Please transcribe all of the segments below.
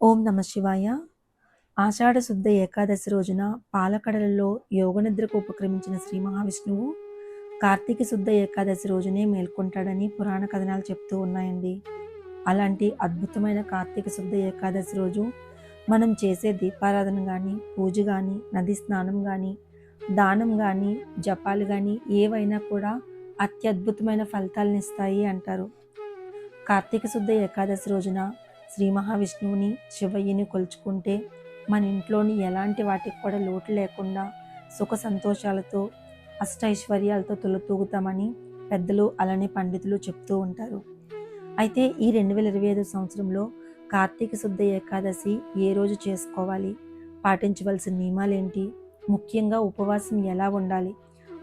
ఓం నమ శివాయ. ఆషాఢశుద్ధ ఏకాదశి రోజున పాలకడలలో యోగనిద్రకు ఉపక్రమించిన శ్రీ మహావిష్ణువు కార్తీక శుద్ధ ఏకాదశి రోజునే మేల్కొంటాడని పురాణ కథనాలు చెప్తూ ఉన్నాయండి. అలాంటి అద్భుతమైన కార్తీక శుద్ధ ఏకాదశి రోజు మనం చేసే దీపారాధన కానీ పూజ కానీ నది స్నానం కానీ దానం కానీ జపాలు కానీ ఏవైనా కూడా అత్యద్భుతమైన ఫలితాలను ఇస్తాయి అంటారు. కార్తీక శుద్ధ ఏకాదశి రోజున శ్రీ మహావిష్ణువుని శివయ్యని కొలుచుకుంటే మన ఇంట్లోని ఎలాంటి వాటికి కూడా లోటు లేకుండా సుఖ సంతోషాలతో అష్టైశ్వర్యాలతో తొలతూగుతామని పెద్దలు అలానే పండితులు చెప్తూ ఉంటారు. అయితే ఈ రెండు వేల ఇరవై ఐదు సంవత్సరంలో కార్తీక శుద్ధ ఏకాదశి ఏ రోజు చేసుకోవాలి? పాటించవలసిన నియమాలేంటి? ముఖ్యంగా ఉపవాసం ఎలా ఉండాలి?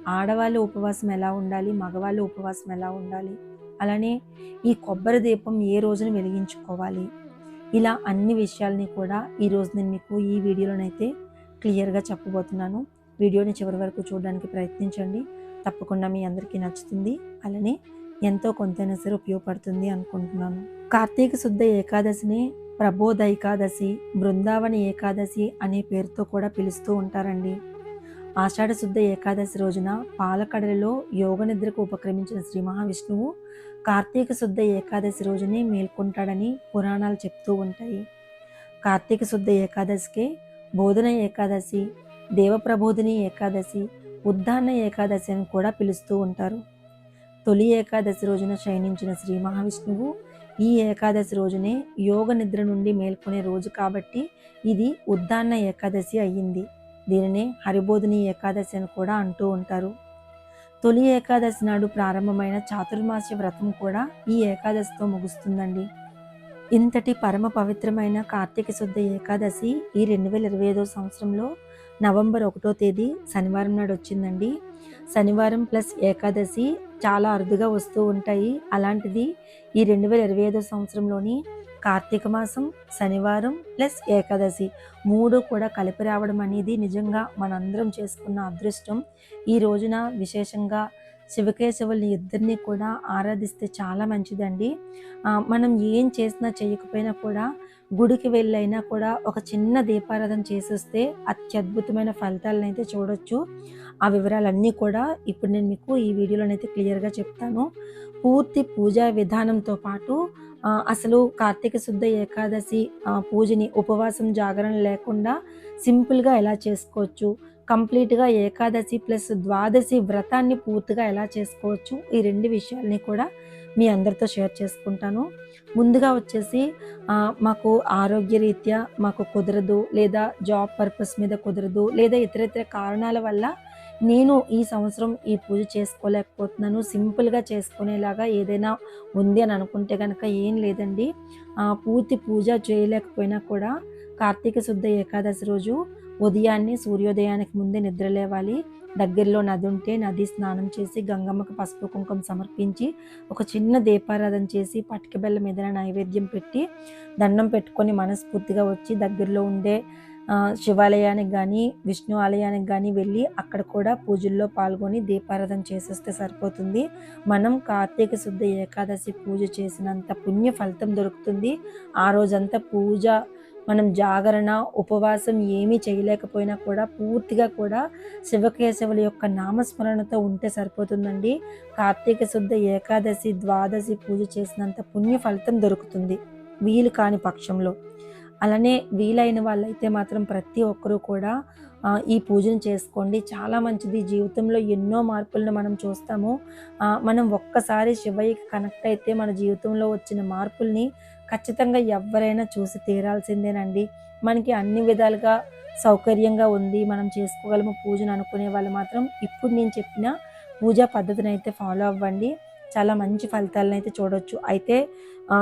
ఆడవాళ్ళు ఉపవాసం ఎలా ఉండాలి? మగవాళ్ళు ఉపవాసం ఎలా ఉండాలి? అలానే ఈ కొబ్బరి దీపం ఏ రోజున వెలిగించుకోవాలి? ఇలా అన్ని విషయాల్ని కూడా ఈరోజు నేను మీకు ఈ వీడియోలోనైతే క్లియర్గా చెప్పబోతున్నాను. వీడియోని చివరి వరకు చూడడానికి ప్రయత్నించండి. తప్పకుండా మీ అందరికీ నచ్చుతుంది. అలానే ఎంతో కొంతైనా సరే ఉపయోగపడుతుంది అనుకుంటున్నాను. కార్తీక శుద్ధ ఏకాదశిని ప్రబోధ ఏకాదశి బృందావన ఏకాదశి అనే పేరుతో కూడా పిలుస్తూ ఉంటారండి. ఆషాఢ శుద్ధ ఏకాదశి రోజున పాలకడలో యోగ నిద్రకు ఉపక్రమించిన శ్రీ మహావిష్ణువు కార్తీక శుద్ధ ఏకాదశి రోజునే మేల్కొంటాడని పురాణాలు చెప్తూ ఉంటాయి. కార్తీక శుద్ధ ఏకాదశికే బోధన ఏకాదశి దేవప్రబోధిని ఏకాదశి ఉద్దాన ఏకాదశి అని కూడా పిలుస్తూ ఉంటారు. తొలి ఏకాదశి రోజున శయనించిన శ్రీ మహావిష్ణువు ఈ ఏకాదశి రోజునే యోగ నిద్ర నుండి మేల్కొనే రోజు కాబట్టి ఇది ఉద్దాన్న ఏకాదశి అయ్యింది. దీనినే హరిబోధిని ఏకాదశి అని కూడా అంటూ ఉంటారు. తొలి ఏకాదశి నాడు ప్రారంభమైన చాతుర్మాస్య వ్రతం కూడా ఈ ఏకాదశితో ముగుస్తుందండి. ఇంతటి పరమ పవిత్రమైన కార్తీక శుద్ధ ఏకాదశి ఈ రెండు వేల ఇరవై ఐదో సంవత్సరంలో నవంబర్ ఒకటో తేదీ శనివారం నాడు వచ్చిందండి. శనివారం ప్లస్ ఏకాదశి చాలా అరుదుగా వస్తూ ఉంటాయి. అలాంటిది ఈ రెండు వేల ఇరవై ఐదో సంవత్సరంలోని కార్తీక మాసం శనివారం ప్లస్ ఏకాదశి మూడు కూడా కలిపి రావడం అనేది నిజంగా మనందరం చేసుకున్న అదృష్టం. ఈ రోజున విశేషంగా శివకేశవుల్ని ఇద్దరిని కూడా ఆరాధిస్తే చాలా మంచిదండి. మనం ఏం చేసినా చేయకపోయినా కూడా గుడికి వెళ్ళైనా కూడా ఒక చిన్న దీపారాధన చేసేస్తే అత్యద్భుతమైన ఫలితాలను అయితే చూడొచ్చు. ఆ వివరాలన్నీ కూడా ఇప్పుడు నేను మీకు ఈ వీడియోలోనైతే క్లియర్గా చెప్తాను. పూర్తి పూజా విధానంతో పాటు అసలు కార్తీక శుద్ధ ఏకాదశి పూజని ఉపవాసం జాగరణ లేకుండా సింపుల్గా ఎలా చేసుకోవచ్చు కంప్లీట్గా ఏకాదశి ప్లస్ ద్వాదశి వ్రతాన్ని పూర్తిగా ఎలా చేసుకోవచ్చు ఈ రెండు విషయాల్ని కూడా మీ అందరితో షేర్ చేసుకుంటాను. ముందుగా వచ్చేసి మాకు ఆరోగ్యరీత్యా మాకు కుదరదు లేదా జాబ్ పర్పస్ మీద కుదరదు లేదా ఇతర ఇతర కారణాల వల్ల నేను ఈ సంవత్సరం ఈ పూజ చేసుకోలేకపోతున్నాను సింపుల్గా చేసుకునేలాగా ఏదైనా ఉంది అని అనుకుంటే కనుక ఏం లేదండి. పూర్తి పూజ చేయలేకపోయినా కూడా కార్తీక శుద్ధ ఏకాదశి రోజు ఉదయాన్నే సూర్యోదయానికి ముందే నిద్ర లేవాలి. దగ్గరలో నది ఉంటే నది స్నానం చేసి గంగమ్మకు పసుపు కుంకుమ సమర్పించి ఒక చిన్న దీపారాధన చేసి పటిక బెల్లం ఏదైనా నైవేద్యం పెట్టి దండం పెట్టుకొని మనస్ఫూర్తిగా వచ్చి దగ్గరలో ఉండే శివాలయానికి కానీ విష్ణు ఆలయానికి కానీ వెళ్ళి అక్కడ కూడా పూజల్లో పాల్గొని దీపారాధన చేసేస్తే సరిపోతుంది. మనం కార్తీక శుద్ధ ఏకాదశి పూజ చేసినంత పుణ్య ఫలితం దొరుకుతుంది. ఆ రోజంతా పూజ మనం జాగరణ ఉపవాసం ఏమీ చేయలేకపోయినా కూడా పూర్తిగా కూడా శివకేశవుల యొక్క నామస్మరణతో ఉంటే సరిపోతుందండి. కార్తీక శుద్ధ ఏకాదశి ద్వాదశి పూజ చేసినంత పుణ్య ఫలితం దొరుకుతుంది. వీలు కాని పక్షంలో. అలానే వీలైన వాళ్ళైతే మాత్రం ప్రతి ఒక్కరూ కూడా ఈ పూజను చేసుకోండి. చాలా మంచిది. జీవితంలో ఎన్నో మార్పులను మనం చూస్తాము. మనం ఒక్కసారి శివయ్యకి కనెక్ట్ అయితే మన జీవితంలో వచ్చిన మార్పుల్ని ఖచ్చితంగా ఎవరైనా చూసి తీరాల్సిందేనండి. మనకి అన్ని విధాలుగా సౌకర్యంగా ఉంది. మనం చేసుకోగలము పూజను అనుకునే వాళ్ళు మాత్రం ఇప్పుడు నేను చెప్పిన పూజా పద్ధతిని అయితే ఫాలో అవ్వండి. చాలా మంచి ఫలితాలను అయితే చూడవచ్చు అయితే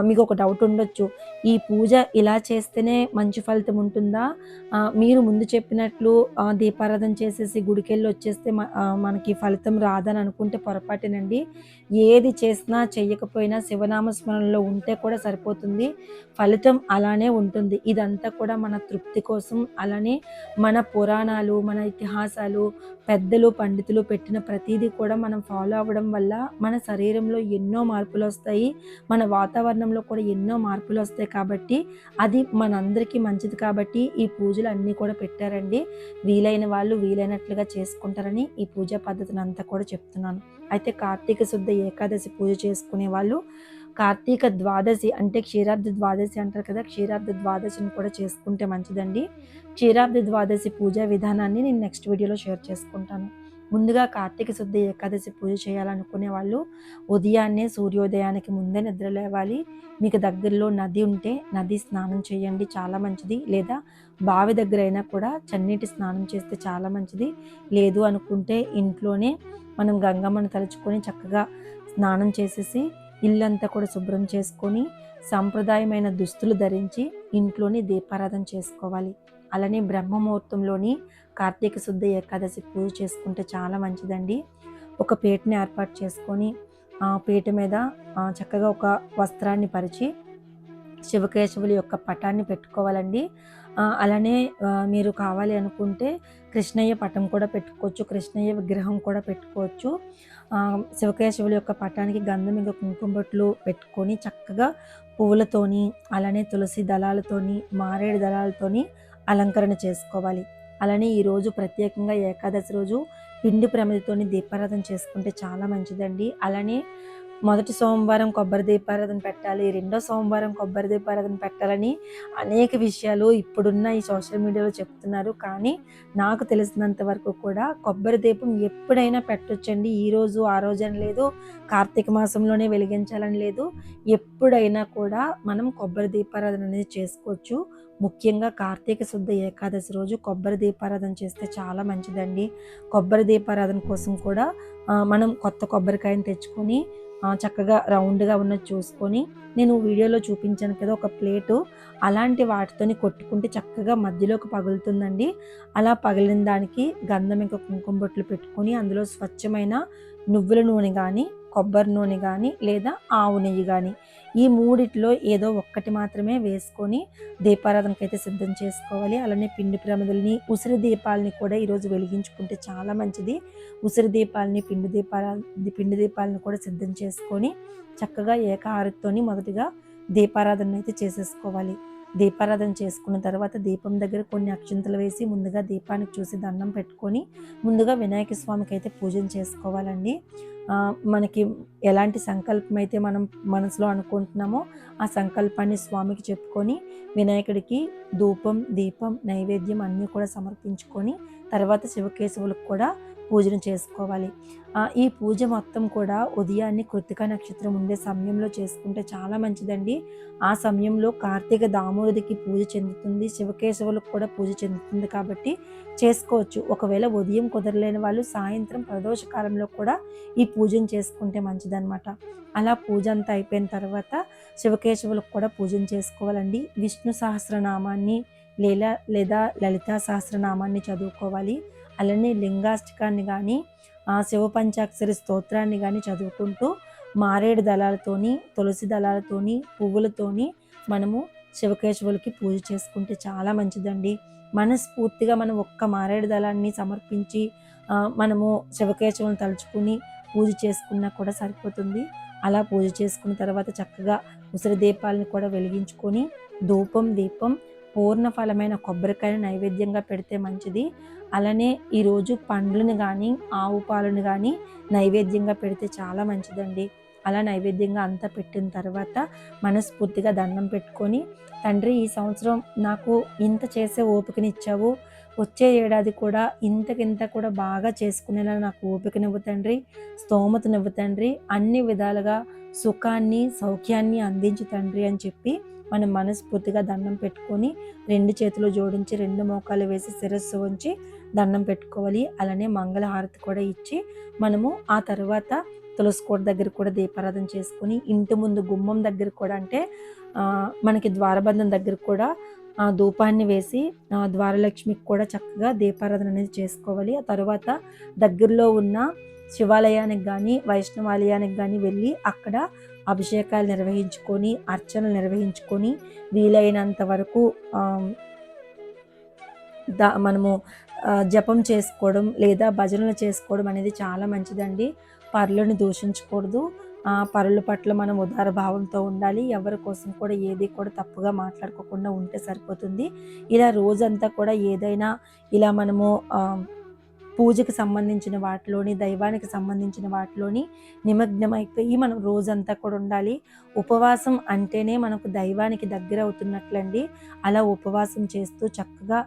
మీకు ఒక డౌట్ ఉండొచ్చు. ఈ పూజ ఇలా చేస్తేనే మంచి ఫలితం ఉంటుందా? మీరు ముందు చెప్పినట్లు దీపారాధన చేసేసి గుడికెళ్ళి వచ్చేస్తే మనకి ఫలితం రాదని అనుకుంటే పొరపాటేనండి. ఏది చేసినా చెయ్యకపోయినా శివనామస్మరణలో ఉంటే కూడా సరిపోతుంది. ఫలితం అలానే ఉంటుంది. ఇదంతా కూడా మన తృప్తి కోసం అలానే మన పురాణాలు మన ఇతిహాసాలు పెద్దలు పండితులు పెట్టిన ప్రతిదీ కూడా మనం ఫాలో అవ్వడం వల్ల మన శరీరంలో ఎన్నో మార్పులు వస్తాయి మన వాతావరణం వాతావరణంలో కూడా ఎన్నో మార్పులు వస్తాయి కాబట్టి అది మనందరికీ మంచిది కాబట్టి ఈ పూజలు అన్నీ కూడా పెట్టారండి. వీలైన వాళ్ళు వీలైనట్లుగా చేసుకుంటారని ఈ పూజా పద్ధతిని అంతా కూడా చెప్తున్నాను. అయితే కార్తీక శుద్ధ ఏకాదశి పూజ చేసుకునే వాళ్ళు కార్తీక ద్వాదశి అంటే క్షీరాబ్ది ద్వాదశి అంటారు కదా క్షీరాబ్ది ద్వాదశిని కూడా చేసుకుంటే మంచిదండి. క్షీరాబ్ది ద్వాదశి పూజా విధానాన్ని నేను నెక్స్ట్ వీడియోలో షేర్ చేసుకుంటాను. ముందుగా కార్తీక శుద్ధ ఏకాదశి పూజ చేయాలనుకునే వాళ్ళు ఉదయాన్నే సూర్యోదయానికి ముందే నిద్ర లేవాలి. మీకు దగ్గరలో నది ఉంటే నది స్నానం చేయండి చాలా మంచిది. లేదా బావి దగ్గర అయినా కూడా చన్నీటి స్నానం చేస్తే చాలా మంచిది. లేదు అనుకుంటే ఇంట్లోనే మనం గంగమ్మను తలుచుకొని చక్కగా స్నానం చేసేసి ఇల్లంతా కూడా శుభ్రం చేసుకొని సాంప్రదాయమైన దుస్తులు ధరించి ఇంట్లోనే దీపారాధన చేసుకోవాలి. అలానే బ్రహ్మముహూర్తంలోని కార్తీక శుద్ధ ఏకాదశి పూజ చేసుకుంటే చాలా మంచిదండి. ఒక పీటని ఏర్పాటు చేసుకొని ఆ పీట మీద చక్కగా ఒక వస్త్రాన్ని పరిచి శివకేశవుల యొక్క పటాన్ని పెట్టుకోవాలండి. అలానే మీరు కావాలి అనుకుంటే కృష్ణయ్య పటం కూడా పెట్టుకోవచ్చు కృష్ణయ్య విగ్రహం కూడా పెట్టుకోవచ్చు. శివకేశవుల యొక్క పటానికి గంధం ఇంకా కుంకుమట్లు పెట్టుకొని చక్కగా పువ్వులతోని అలానే తులసి దళాలతోని మారేడు దళాలతోని అలంకరణ చేసుకోవాలి. అలానే ఈరోజు ప్రత్యేకంగా ఏకాదశి రోజు పిండి ప్రమిదతోని దీపారాధన చేసుకుంటే చాలా మంచిదండి. అలానే మొదటి సోమవారం కొబ్బరి దీపారాధన పెట్టాలి రెండో సోమవారం కొబ్బరి దీపారాధన పెట్టాలని అనేక విషయాలు ఇప్పుడున్న ఈ సోషల్ మీడియాలో చెప్తున్నారు. కానీ నాకు తెలిసినంత వరకు కూడా కొబ్బరి దీపం ఎప్పుడైనా పెట్టొచ్చండి. ఈ రోజు ఆ రోజు అని లేదు కార్తీక మాసంలోనే వెలిగించాలని లేదు. ఎప్పుడైనా కూడా మనం కొబ్బరి దీపారాధన అనేది చేసుకోవచ్చు. ముఖ్యంగా కార్తీక శుద్ధ ఏకాదశి రోజు కొబ్బరి దీపారాధన చేస్తే చాలా మంచిదండి. కొబ్బరి దీపారాధన కోసం కూడా మనం కొత్త కొబ్బరికాయని తెచ్చుకొని చక్కగా రౌండ్గా ఉన్నది చూసుకొని నేను వీడియోలో చూపించాను కదా ఒక ప్లేటు అలాంటి వాటితోని కొట్టుకుంటే చక్కగా మధ్యలోకి పగులుతుందండి. అలా పగిలిన దానికి గంధం ఇంకా కుంకుమ బొట్లు పెట్టుకొని అందులో స్వచ్ఛమైన నువ్వుల నూనె కానీ కొబ్బరి నూనె కానీ లేదా ఆవు నెయ్యి కానీ ఈ మూడిట్లో ఏదో ఒక్కటి మాత్రమే వేసుకొని దీపారాధనకి అయితే సిద్ధం చేసుకోవాలి. అలానే పిండి ప్రమిదల్ని ఉసిరి దీపాలని కూడా ఈరోజు వెలిగించుకుంటే చాలా మంచిది. ఉసిరి దీపాలని పిండి దీపాల పిండి దీపాలను కూడా సిద్ధం చేసుకొని చక్కగా ఏకాహారతోని మొదటిగా దీపారాధన అయితే చేసేసుకోవాలి. దీపారాధన చేసుకున్న తర్వాత దీపం దగ్గర కొన్ని అక్షింతలు వేసి ముందుగా దీపానికి చూసి దండం పెట్టుకొని ముందుగా వినాయక స్వామికి అయితే పూజన చేసుకోవాలండి. మనకి ఎలాంటి సంకల్పం అయితే మనం మనసులో అనుకుంటున్నామో ఆ సంకల్పాన్ని స్వామికి చెప్పుకొని వినాయకుడికి ధూపం దీపం నైవేద్యం అన్నీ కూడా సమర్పించుకొని తర్వాత శివకేశవులకు కూడా పూజను చేసుకోవాలి. ఈ పూజ మొత్తం కూడా ఉదయాన్నే కృతిక నక్షత్రం ఉండే సమయంలో చేసుకుంటే చాలా మంచిదండి. ఆ సమయంలో కార్తీక దామోదరికి పూజ చెందుతుంది. శివకేశవులకు కూడా పూజ చెందుతుంది కాబట్టి చేసుకోవచ్చు. ఒకవేళ ఉదయం కుదరలేని వాళ్ళు సాయంత్రం ప్రదోష కాలంలో కూడా ఈ పూజను చేసుకుంటే మంచిదన్నమాట. అలా పూజ అంతా అయిపోయిన తర్వాత శివకేశవులకు కూడా పూజను చేసుకోవాలండి. విష్ణు సహస్రనామాన్ని లేదా లేదా లలితా సహస్రనామాన్ని చదువుకోవాలి. అలానే లింగాష్టకాన్ని కానీ శివ పంచాక్షరి స్తోత్రాన్ని కానీ చదువుకుంటూ మారేడు దళాలతోని తులసి దళాలతోని పువ్వులతోని మనము శివకేశవులకి పూజ చేసుకుంటే చాలా మంచిదండి. మనస్ఫూర్తిగా మనం ఒక్క మారేడు దళాన్ని సమర్పించి మనము శివకేశవులను తలుచుకుని పూజ చేసుకున్నా కూడా సరిపోతుంది. అలా పూజ చేసుకున్న తర్వాత చక్కగా ఉసిరి దీపాలను కూడా వెలిగించుకొని ధూపం దీపం పూర్ణ ఫలమైన కొబ్బరికాయను నైవేద్యంగా పెడితే మంచిది. అలానే ఈరోజు పండ్లను కానీ ఆవు పాలను కానీ నైవేద్యంగా పెడితే చాలా మంచిదండి. అలా నైవేద్యంగా అంతా పెట్టిన తర్వాత మనస్ఫూర్తిగా దండం పెట్టుకొని తండ్రి ఈ సంవత్సరం నాకు ఇంత చేసే ఓపికనిచ్చావు. వచ్చే ఏడాది కూడా ఇంతకింత కూడా బాగా చేసుకునేలా నాకు ఓపికనివ్వు తండ్రి స్తోమతనివ్వు తండ్రి అన్ని విధాలుగా సుఖాన్ని సౌఖ్యాన్ని అందించు తండ్రి అని చెప్పి మనం మనస్ఫూర్తిగా దండం పెట్టుకొని రెండు చేతులు జోడించి రెండు మోకాలు వేసి శిరస్సు ఉంచి దండం పెట్టుకోవాలి. అలానే మంగళహారతి కూడా ఇచ్చి మనము ఆ తర్వాత తులసికోట దగ్గర కూడా దీపారాధన చేసుకొని ఇంటి ముందు గుమ్మం దగ్గర కూడా అంటే మనకి ద్వారబంధం దగ్గర కూడా ఆ ధూపాన్ని వేసి ద్వారలక్ష్మికి కూడా చక్కగా దీపారాధన అనేది చేసుకోవాలి. ఆ తర్వాత దగ్గరలో ఉన్న శివాలయానికి కానీ వైష్ణవాలయానికి కానీ వెళ్ళి అక్కడ అభిషేకాలు నిర్వహించుకొని అర్చనలు నిర్వహించుకొని వీలైనంత వరకు దా మనము జపం చేసుకోవడం లేదా భజనలు చేసుకోవడం అనేది చాలా మంచిదండి. పరులను దూషించకూడదు. ఆ, పరుల పట్ల మనం ఉదార భావంతో ఉండాలి. ఎవరి కోసం కూడా ఏది కూడా తప్పుగా మాట్లాడుకోకుండా ఉంటే సరిపోతుంది. ఇలా రోజంతా కూడా ఏదైనా ఇలా మనము పూజకి సంబంధించిన వాటిలోని దైవానికి సంబంధించిన వాటిలోని నిమగ్నమైపోయి మనం రోజంతా కూడా ఉండాలి. ఉపవాసం అంటేనే మనకు దైవానికి దగ్గర అవుతున్నట్లండి. అలా ఉపవాసం చేస్తూ చక్కగా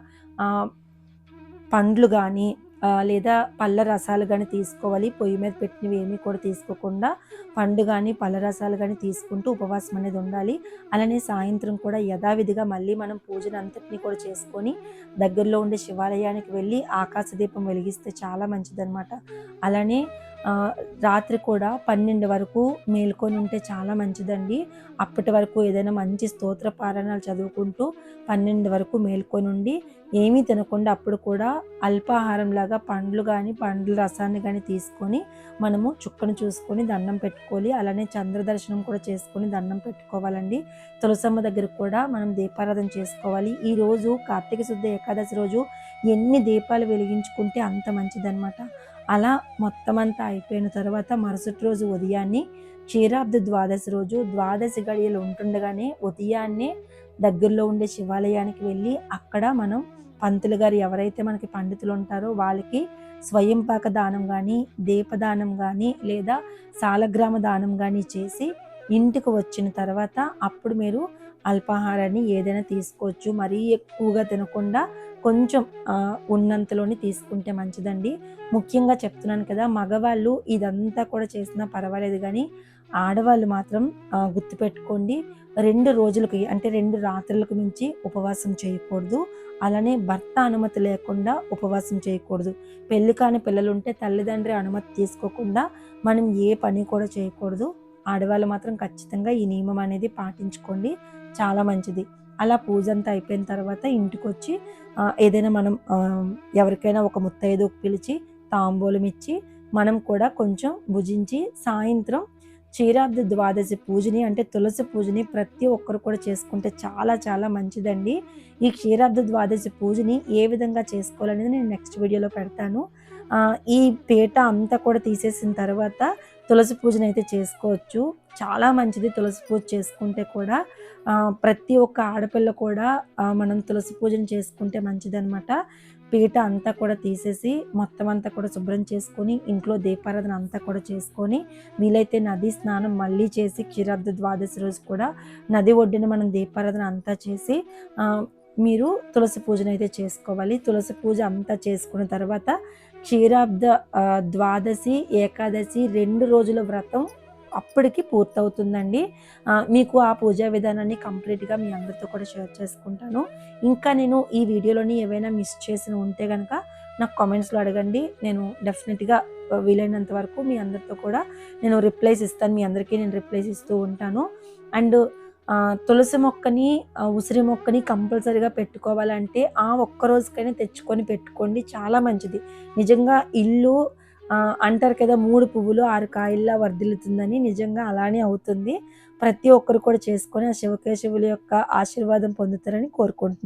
పండ్లు కానీ లేదా పళ్ళ రసాలు కానీ తీసుకోవాలి. పొయ్యి మీద పెట్టినవి ఏమీ కూడా తీసుకోకుండా పండు కానీ పళ్ళ రసాలు కానీ తీసుకుంటూ ఉపవాసం అనేది ఉండాలి. అలానే సాయంత్రం కూడా యథావిధిగా మళ్ళీ మనం పూజను అంతటినీ కూడా చేసుకొని దగ్గరలో ఉండే శివాలయానికి వెళ్ళి ఆకాశ దీపం వెలిగిస్తే చాలా మంచిదన్నమాట. అలానే రాత్రి కూడా పన్నెండు వరకు మేల్కొని ఉంటే చాలా మంచిదండి. అప్పటి వరకు ఏదైనా మంచి స్తోత్ర పారాయణాలు చదువుకుంటూ పన్నెండు వరకు మేల్కొని ఉండి ఏమీ తినకుండా అప్పుడు కూడా అల్పాహారం లాగా పండ్లు కానీ పండ్ల రసాన్ని కానీ తీసుకొని మనము చుక్కను చూసుకొని దండం పెట్టుకోవాలి. అలానే చంద్ర దర్శనం కూడా చేసుకొని దండం పెట్టుకోవాలండి. తులసమ్మ దగ్గర కూడా మనం దీపారాధన చేసుకోవాలి. ఈరోజు కార్తీక శుద్ధ ఏకాదశి రోజు ఎన్ని దీపాలు వెలిగించుకుంటే అంత మంచిదన్నమాట. అలా మొత్తం అంతా అయిపోయిన తర్వాత మరుసటి రోజు ఉదయాన్నే క్షీరాబ్ది ద్వాదశి రోజు ద్వాదశి గడియలు ఉంటుండగానే ఉదయాన్నే దగ్గరలో ఉండే శివాలయానికి వెళ్ళి అక్కడ మనం పంతులు గారు ఎవరైతే మనకి పండితులు ఉంటారో వాళ్ళకి స్వయంపాక దానం కానీ దీపదానం కానీ లేదా సాలగ్రామ దానం కానీ చేసి ఇంటికి వచ్చిన తర్వాత అప్పుడు మీరు అల్పాహారాన్ని ఏదైనా తీసుకోవచ్చు. మరీ ఎక్కువగా తినకుండా కొంచెం ఉన్నంతలోనే తీసుకుంటే మంచిదండి. ముఖ్యంగా చెప్తున్నాను కదా మగవాళ్ళు ఇదంతా కూడా చేసినా పర్వాలేదు కానీ ఆడవాళ్ళు మాత్రం గుర్తుపెట్టుకోండి రెండు రోజులకి అంటే రెండు రాత్రులకు మించి ఉపవాసం చేయకూడదు. అలానే భర్త అనుమతి లేకుండా ఉపవాసం చేయకూడదు. పెళ్ళి కాని పిల్లలు ఉంటే తల్లిదండ్రి అనుమతి తీసుకోకుండా మనం ఏ పని కూడా చేయకూడదు. ఆడవాళ్ళు మాత్రం ఖచ్చితంగా ఈ నియమం అనేది పాటించుకోండి. చాలా మంచిది. అలా పూజ అంతా అయిపోయిన తర్వాత ఇంటికి వచ్చి ఏదైనా మనం ఎవరికైనా ఒక ముత్తైదుకు పిలిచి తాంబూలం ఇచ్చి మనం కూడా కొంచెం భుజించి సాయంత్రం క్షీరాబ్ది ద్వాదశి పూజని అంటే తులసి పూజని ప్రతి ఒక్కరు కూడా చేసుకుంటే చాలా చాలా మంచిదండి. ఈ క్షీరాబ్ది ద్వాదశి పూజని ఏ విధంగా చేసుకోవాలనేది నేను నెక్స్ట్ వీడియోలో పెడతాను. ఈ పీట అంతా కూడా తీసేసిన తర్వాత తులసి పూజను అయితే చేసుకోవచ్చు. చాలా మంచిది తులసి పూజ చేసుకుంటే కూడా. ప్రతి ఒక్క ఆడపిల్ల కూడా మనం తులసి పూజను చేసుకుంటే మంచిదన్నమాట. పీట అంతా కూడా తీసేసి మొత్తం అంతా కూడా శుభ్రం చేసుకొని ఇంట్లో దీపారాధన అంతా కూడా చేసుకొని వీలైతే నది స్నానం మళ్ళీ చేసి క్షీరాబ్ద ద్వాదశి రోజు కూడా నది ఒడ్డున మనం దీపారాధన అంతా చేసి మీరు తులసి పూజను అయితే చేసుకోవాలి. తులసి పూజ అంతా చేసుకున్న తర్వాత క్షీరాబ్ద ద్వాదశి ఏకాదశి రెండు రోజుల వ్రతం అప్పటికి పూర్తవుతుందండి. మీకు ఆ పూజా విధానాన్ని కంప్లీట్గా మీ అందరితో కూడా షేర్ చేసుకుంటాను. ఇంకా నేను ఈ వీడియోలోని ఏవైనా మిస్ చేసిన ఉంటే కనుక నాకు కామెంట్స్లో అడగండి. నేను డెఫినెట్గా వీలైనంత వరకు మీ అందరితో కూడా నేను రిప్లైస్ ఇస్తాను. మీ అందరికీ నేను రిప్లైస్ ఇస్తూ ఉంటాను. అండ్ తులసి మొక్కని ఉసిరి మొక్కని కంపల్సరీగా పెట్టుకోవాలంటే ఆ ఒక్క రోజుకైనా తెచ్చుకొని పెట్టుకోండి. చాలా మంచిది. నిజంగా ఇల్లు అంటారు కదా మూడు పువ్వులు ఆరు కాయల్లా వర్ధిల్లుతుందని నిజంగా అలానే అవుతుంది. ప్రతి ఒక్కరు కూడా చేసుకొని ఆ శివకేశవుల యొక్క ఆశీర్వాదం పొందుతారని కోరుకుంటున్నాను